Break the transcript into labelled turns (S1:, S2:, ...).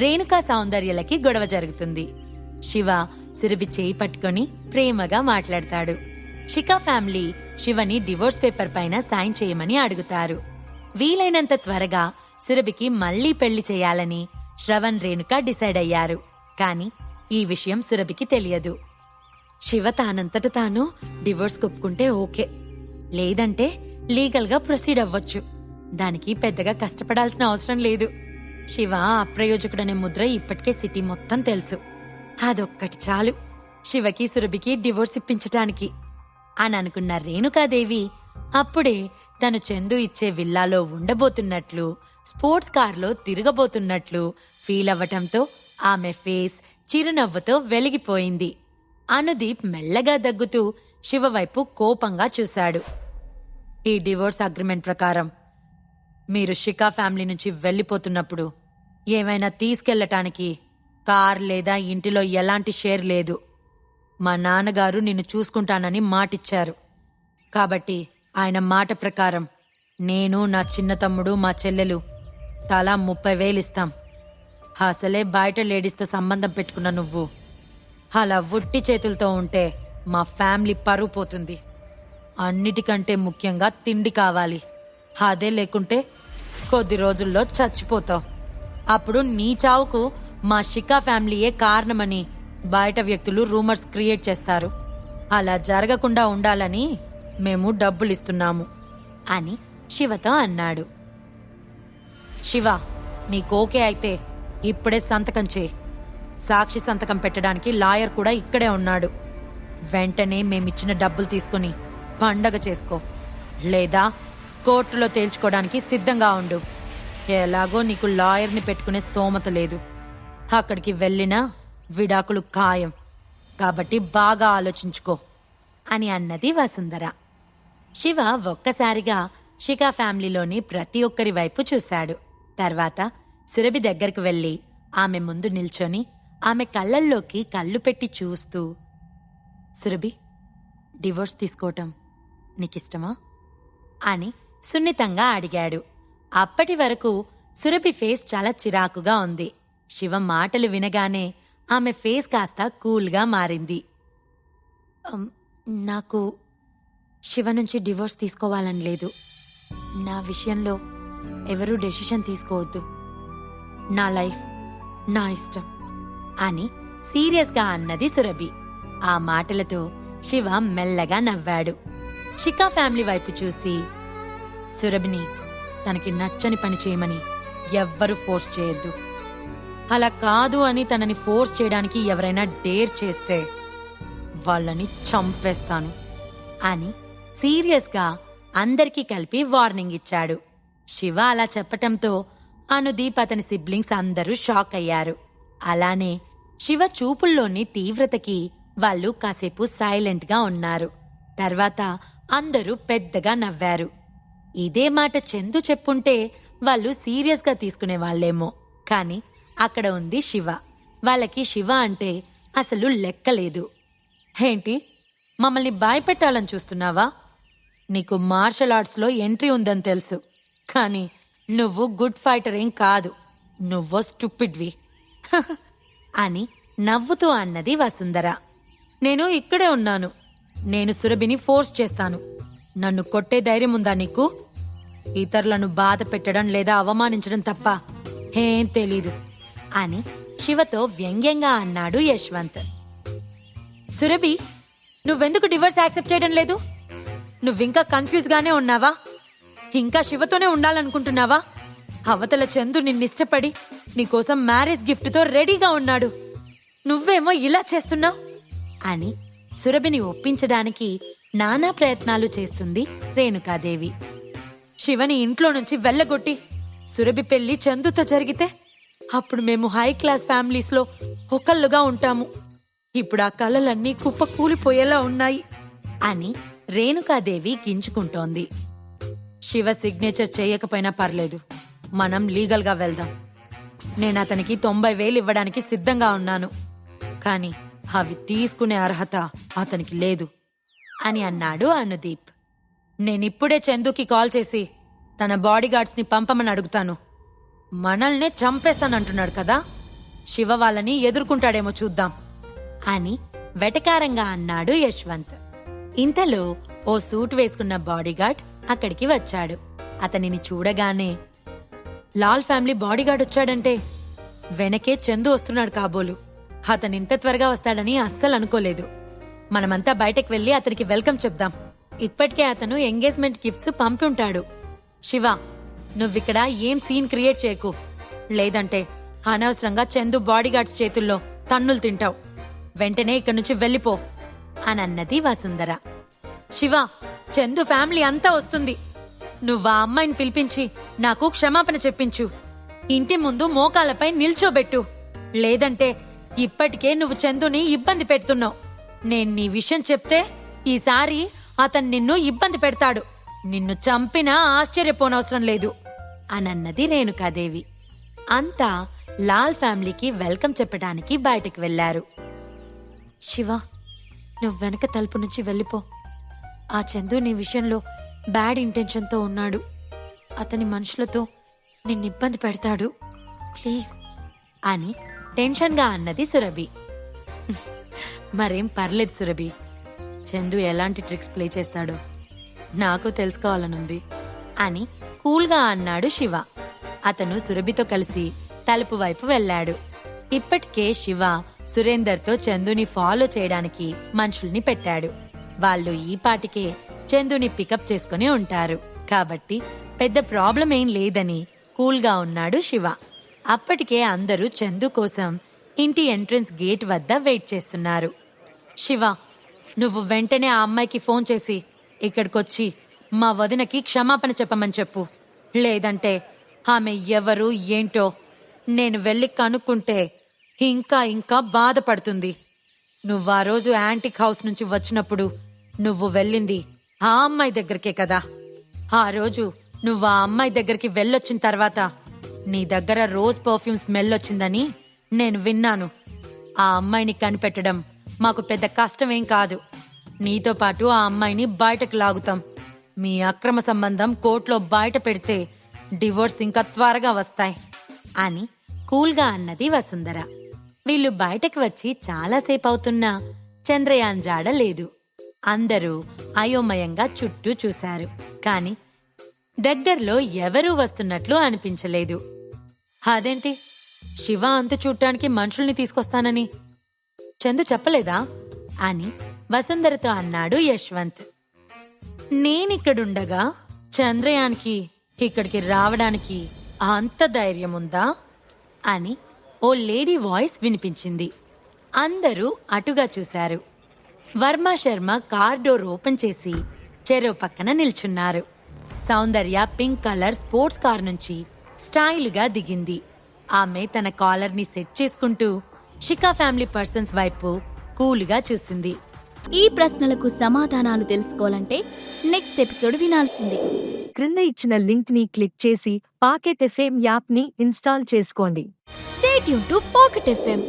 S1: రేణుకా సౌందర్యలకి గొడవ జరుగుతుంది. శివ సురభి చేయి పట్టుకొని ప్రేమగా మాట్లాడతాడు. షికా ఫ్యామిలీ శివని డివోర్స్ పేపర్ పైన సైన్ చేయమని అడుగుతారు. వీలైనంత త్వరగా సురభికి మళ్ళీ పెళ్ళి చేయాలని శ్రవణ్ రేణుక డిసైడ్ అయ్యారు. కాని ఈ విషయం సురభికి తెలియదు. శివ తానంతట తాను డివోర్స్ ఒప్పుకుంటే ఓకే. లేదంటే లీగల్గా ప్రొసీడ్ అవ్వచ్చు. దానికి పెద్దగా కష్టపడాల్సిన అవసరం లేదు. శివ అప్రయోజకుడనే ముద్ర ఇప్పటికే సిటీ మొత్తం తెలుసు. అదొక్కటి చాలు. శివకి సురభికి డివోర్స్ ఇప్పించటానికి. అని అనుకున్న రేణుకాదేవి అప్పుడే తను చందు ఇచ్చే విల్లాలో ఉండబోతున్నట్లు స్పోర్ట్స్ కార్లో తిరగబోతున్నట్లు ఫీల్ అవ్వటంతో ఆమె ఫేస్ చిరునవ్వుతో వెలిగిపోయింది. అనుదీప్ మెల్లగా దగ్గుతూ శివ వైపు కోపంగా చూశాడు. ఈ డివోర్స్ అగ్రిమెంట్ ప్రకారం మీరు షికా ఫ్యామిలీ నుంచి వెళ్ళిపోతున్నప్పుడు ఏమైనా తీసుకెళ్ళటానికి కార్ లేదా ఇంటిలో ఎలాంటి షేర్ లేదు. మా నాన్నగారు నిన్ను చూసుకుంటానని మాటిచ్చారు. కాబట్టి ఆయన మాట ప్రకారం నేను నా చిన్న తమ్ముడు మా చెల్లెలు తలా ముప్పై వేలిస్తాం అసలే బయట లేడీస్తో సంబంధం పెట్టుకున్న నువ్వు. అలా ఉట్టి చేతులతో ఉంటే మా ఫ్యామిలీ పరువు పోతుంది. అన్నిటికంటే ముఖ్యంగా తిండి కావాలి. అదే లేకుంటే కొద్ది రోజుల్లో చచ్చిపోతావు. అప్పుడు నీ చావుకు మా షికా ఫ్యామిలీయే కారణమని బయట వ్యక్తులు రూమర్స్ క్రియేట్ చేస్తారు. అలా జరగకుండా ఉండాలని మేము డబ్బులిస్తున్నాము అని శివతో అన్నాడు. శివ నీకు ఓకే అయితే ఇప్పుడే సంతకం చేయి. సాక్షి సంతకం పెట్టడానికి లాయర్ కూడా ఇక్కడే ఉన్నాడు. వెంటనే మేమిచ్చిన డబ్బులు తీసుకుని పండగ చేసుకో. లేదా కోర్టులో తేల్చుకోవడానికి సిద్ధంగా ఉండు. ఎలాగో నీకు లాయర్ని పెట్టుకునే స్తోమత లేదు. అక్కడికి వెళ్ళినా విడాకులు ఖాయం. కాబట్టి బాగా ఆలోచించుకో అని అన్నది వసుంధర. శివ ఒక్కసారిగా షికా ఫ్యామిలీలోని ప్రతి ఒక్కరి వైపు చూశాడు. తర్వాత సురభి దగ్గరికి వెళ్ళి ఆమె ముందు నిల్చొని ఆమె కళ్ళల్లోకి కళ్ళు పెట్టి చూస్తూ సురభి డివోర్స్ తీసుకోవటం నీకిష్టమా? అని సున్నితంగా అడిగాడు. అప్పటి వరకు సురభి ఫేస్ చాలా చిరాకుగా ఉంది. శివ మాటలు వినగానే ఆమె ఫేస్ కాస్త కూల్గా మారింది. నాకు శివ నుంచి డివోర్స్ తీసుకోవాలని లేదు. నా విషయంలో ఎవరూ డెసిషన్ తీసుకోవద్దు. నా లైఫ్ నా ఇష్టం అని సీరియస్గా అన్నది సురభి. ఆ మాటలతో శివ మెల్లగా నవ్వాడు. షికా ఫ్యామిలీ వైపు చూసి సురభిని తనకి నచ్చని పని చేయమని ఎవ్వరూ ఫోర్స్ చేయొద్దు. అలా కాదు అని తనని ఫోర్స్ చేయడానికి ఎవరైనా డేర్ చేస్తే వాళ్ళని చంపేస్తాను అని సీరియస్గా అందరికీ కలిపి వార్నింగ్ ఇచ్చాడు. శివ అలా చెప్పటంతో అనుదీప్ అతని సిబ్లింగ్స్ అందరూ షాక్ అయ్యారు. అలానే శివ చూపుల్లోని తీవ్రతకి వాళ్ళు కాసేపు సైలెంట్గా ఉన్నారు. తర్వాత అందరూ పెద్దగా నవ్వారు. ఇదే మాట చందు చెప్పుంటే వాళ్ళు సీరియస్గా తీసుకునే వాళ్ళేమో. కాని అక్కడ ఉంది శివ. వాళ్ళకి శివ అంటే అసలు లెక్కలేదు ఏంటి? మమ్మల్ని భయపెట్టాలని చూస్తున్నావా? నీకు మార్షల్ ఆర్ట్స్లో ఎంట్రీ ఉందని తెలుసు. కానీ నువ్వు గుడ్ ఫైటర్ ఏం కాదు. నువ్వో స్టూపిడ్వి. అని నవ్వుతూ అన్నది వసుంధర. నేను ఇక్కడే ఉన్నాను. నేను సురభిని ఫోర్స్ చేస్తాను. నన్ను కొట్టే ధైర్యం ఉందా నీకు? ఇతరులను బాధ పెట్టడం లేదా అవమానించడం తప్ప ఏం తెలీదు. అని శివతో వ్యంగ్యంగా అన్నాడు యశ్వంత్. సురభి నువ్వెందుకు డివర్స్ యాక్సెప్ట్ చేయడం లేదు? నువ్వింకా కన్ఫ్యూజ్ గానే ఉన్నావా? ఇంకా శివతోనే ఉండాలనుకుంటున్నావా? అవతల చందు నిన్నిష్టపడి నీకోసం మ్యారేజ్ గిఫ్ట్తో రెడీగా ఉన్నాడు. నువ్వేమో ఇలా చేస్తున్నావు? అని సురభిని ఒప్పించడానికి నానా ప్రయత్నాలు చేస్తుంది రేణుకాదేవి. శివని ఇంట్లో నుంచి వెళ్ళగొట్టి సురభి పెళ్ళి చందుతో జరిగితే అప్పుడు మేము హై క్లాస్ ఫ్యామిలీస్లో ఒకళ్ళుగా ఉంటాము. ఇప్పుడు ఆ కళలన్నీ కుప్ప కూలిపోయేలా ఉన్నాయి అని రేణుకాదేవి గింజుకుంటోంది. శివ సిగ్నేచర్ చేయకపోయినా పర్లేదు మనం లీగల్గా వెళ్దాం. నేను అతనికి తొంభై వేలు ఇవ్వడానికి సిద్ధంగా ఉన్నాను. కానీ అవి తీసుకునే అర్హత అతనికి లేదు. అని అన్నాడు అనుదీప్. నేనిప్పుడే చందుకి కాల్ చేసి తన బాడీగార్డ్స్ని పంపమని అడుగుతాను. మనల్నే చంపేస్తానంటున్నాడు కదా శివ వాళ్ళని ఎదుర్కొంటాడేమో చూద్దాం అని వెటకారంగా అన్నాడు యశ్వంత్. ఇంతలో ఓ సూట్ వేసుకున్న బాడీగార్డ్ అక్కడికి వచ్చాడు. అతనిని చూడగానే లాల్ ఫ్యామిలీ బాడీగార్డ్ వచ్చాడంటే వెనకే చందు వస్తున్నాడు కాబోలు. అతనింత ఇంత త్వరగా వస్తాడని అస్సలు అనుకోలేదు మనమంతా బయటకు వెళ్ళి అతనికి వెల్కమ్ చెప్దాం. ఇప్పటికే అతను ఎంగేజ్మెంట్ గిఫ్ట్స్ పంపుంటాడు. శివ నువ్విక్కడ ఏం సీన్ క్రియేట్ చేయకు. లేదంటే అనవసరంగా చందు బాడీగార్డ్స్ చేతుల్లో తన్నులు తింటావు. వెంటనే ఇక్కడి నుంచి వెళ్ళిపో అని అన్నది వసుంధర. శివ చందు ఫ్యామిలీ అంతా వస్తుంది. నువ్వు ఆ అమ్మాయిని పిలిపించి నాకు క్షమాపణ చెప్పించు. ఇంటి ముందు మోకాలపై నిల్చోబెట్టు. లేదంటే ఇప్పటికే నువ్వు చందుని ఇబ్బంది పెడుతున్నావు. నేను నీ విషయం చెప్తే ఈసారి అతను నిన్ను ఇబ్బంది పెడతాడు. నిన్ను చంపినా ఆశ్చర్యపోనవసరం లేదు అనన్నది రేణుకాదేవి. అంతా లాల్ ఫ్యామిలీకి వెల్కమ్ చెప్పడానికి బయటకు వెళ్ళారు శివ నువ్వు వెనక తలుపు నుంచి వెళ్ళిపో. ఆ చందు నీ విషయంలో బ్యాడ్ ఇంటెన్షన్తో ఉన్నాడు. అతని మనుషులతో నిన్ను ఇబ్బంది పెడతాడు. ప్లీజ్. అని టెన్షన్గా అన్నది సురభి. మరేం పర్లేదు సురభి. చందు ఎలాంటి ట్రిక్స్ ప్లే చేస్తాడో నాకు తెలుసుకోవాలనుంది. అని కూల్గా అన్నాడు శివ. అతను సురభితో కలిసి తలుపు వైపు వెళ్ళాడు. ఇప్పటికే శివ సురేందర్తో చందుని ఫాలో చేయడానికి మనుషుల్ని పెట్టాడు. వాళ్ళు ఈ పాటికే చందుని పికప్ చేసుకుని ఉంటారు. కాబట్టి పెద్ద ప్రాబ్లం ఏం లేదని కూల్గా ఉన్నాడు శివ. అప్పటికే అందరూ చందు కోసం ఇంటి ఎంట్రన్స్ గేట్ వద్ద వెయిట్ చేస్తున్నారు. శివ నువ్వు వెంటనే ఆ అమ్మాయికి ఫోన్ చేసి ఇక్కడికొచ్చి మా వదినకి క్షమాపణ చెప్పమని చెప్పు. లేదంటే ఆమె ఎవరు ఏంటో నేను వెళ్ళి కనుక్కుంటే ఇంకా ఇంకా బాధపడుతుంది. నువ్వు ఆ రోజు యాంటిక్ హౌస్ నుంచి వచ్చినప్పుడు నువ్వు వెళ్ళింది ఆ అమ్మాయి దగ్గరికే కదా. ఆ రోజు నువ్వు ఆ అమ్మాయి దగ్గరికి వెళ్ళొచ్చిన తర్వాత నీ దగ్గర రోజ్ పర్ఫ్యూమ్ స్మెల్ వచ్చిందని నేను విన్నాను. ఆ అమ్మాయిని కనిపెట్టడం మాకు పెద్ద కష్టమేం కాదు. నీతో పాటు ఆ అమ్మాయిని బయటకు లాగుతాం. మీ అక్రమ సంబంధం కోర్టులో బయట పెడితే డివోర్స్ ఇంకా త్వరగా వస్తాయి అని కూల్గా అన్నది వసుంధర. వీళ్ళు బయటకు వచ్చి చాలాసేపు అవుతున్నా చంద్రయాన్ జాడ లేదు. అందరూ అయోమయంగా చుట్టూ చూశారు. కాని దగ్గర్లో ఎవరూ వస్తున్నట్లు అనిపించలేదు. అదేంటి? శివ అంత చూడటానికి మనుషుల్ని తీసుకొస్తానని చందు చెప్పలేదా? అని వసుంధరతో అన్నాడు యశ్వంత్. నేనిక్కడుండగా చంద్రయాన్కి ఇక్కడికి రావడానికి అంత ధైర్యం ఉందా అని ఓ లేడీ వాయిస్ వినిపించింది. అందరూ అటుగా చూశారు. Varma Sharma car door open చేసి చెరో పక్కన నిల్చున్నారు. Soundarya pink colour sports car నుంచి స్టైల్గా దిగింది. ఆమె తన కాలర్ని సెట్ చేసుకుంటూ షికా ఫ్యామిలీ పర్సన్స్ వైపు కూల్గా చూసింది.
S2: ఈ ప్రశ్నలకు సమాధానాలు తెలుసుకోవాలంటే నెక్స్ట్ ఎపిసోడ్ వినాల్సిందే.
S3: క్రింద ఇచ్చిన లింక్ని క్లిక్ చేసి పాకెట్ ఎఫ్ఎం యాప్ని ఇన్స్టాల్ చేసుకోండి.
S2: స్టేట్ యూన్ టు పాకెట్ ఎఫ్ఎం.